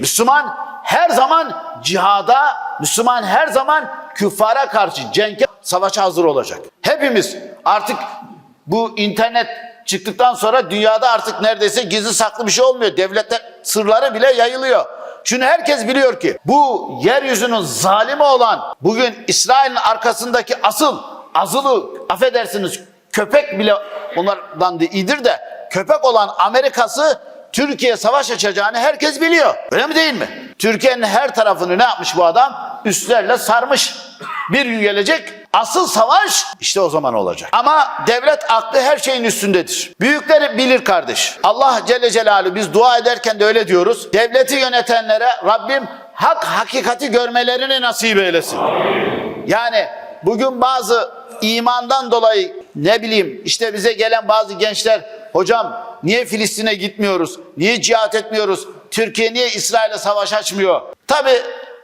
Müslüman her zaman cihada, Müslüman her zaman küffara karşı cenke savaşa hazır olacak. Hepimiz artık bu internet çıktıktan sonra dünyada artık neredeyse gizli saklı bir şey olmuyor. Devletler sırları bile yayılıyor. Şunu herkes biliyor ki bu yeryüzünün zalimi olan bugün İsrail'in arkasındaki asıl azılı affedersiniz köpek bile onlardan da iyidir de köpek olan Amerika'sı Türkiye savaş açacağını herkes biliyor. Öyle mi değil mi? Türkiye'nin her tarafını ne yapmış bu adam? Üstlerle sarmış. Bir gün gelecek asıl savaş işte o zaman olacak. Ama devlet aklı her şeyin üstündedir. Büyükleri bilir kardeş. Allah Celle Celaluhu biz dua ederken de öyle diyoruz. Devleti yönetenlere Rabbim hak hakikati görmelerini nasip eylesin. Yani bugün bazı imandan dolayı ne bileyim işte bize gelen bazı gençler hocam niye Filistin'e gitmiyoruz? Niye cihat etmiyoruz? Türkiye niye İsrail'e savaş açmıyor? Tabi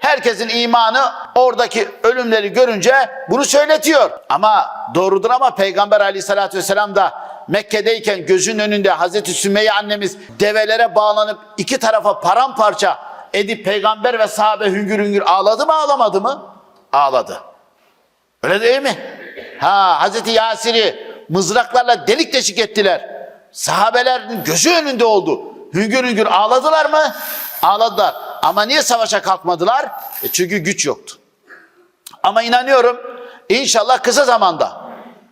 herkesin imanı oradaki ölümleri görünce bunu söyletiyor. Ama doğrudur ama Peygamber aleyhissalatü vesselam da Mekke'deyken gözünün önünde Hazreti Sümeyye annemiz develere bağlanıp iki tarafa paramparça edip peygamber ve sahabe hüngür hüngür ağladı mı ağlamadı mı? Ağladı. Öyle değil mi? Ha Hazreti Yasir'i mızraklarla delik deşik ettiler. Sahabelerin gözü önünde oldu. Hüngür hüngür ağladılar mı? Ağladılar. Ama niye savaşa kalkmadılar? E çünkü güç yoktu. Ama inanıyorum inşallah kısa zamanda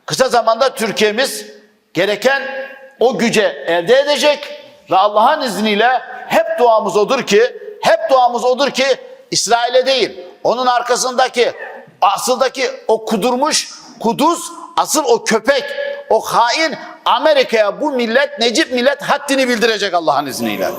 kısa zamanda Türkiye'miz gereken o güce elde edecek ve Allah'ın izniyle hep duamız odur ki hep duamız odur ki İsrail'e değil onun arkasındaki asıldaki o kudurmuş kuduz asıl o köpek o hain Amerika'ya bu millet Necip millet haddini bildirecek Allah'ın izniyle.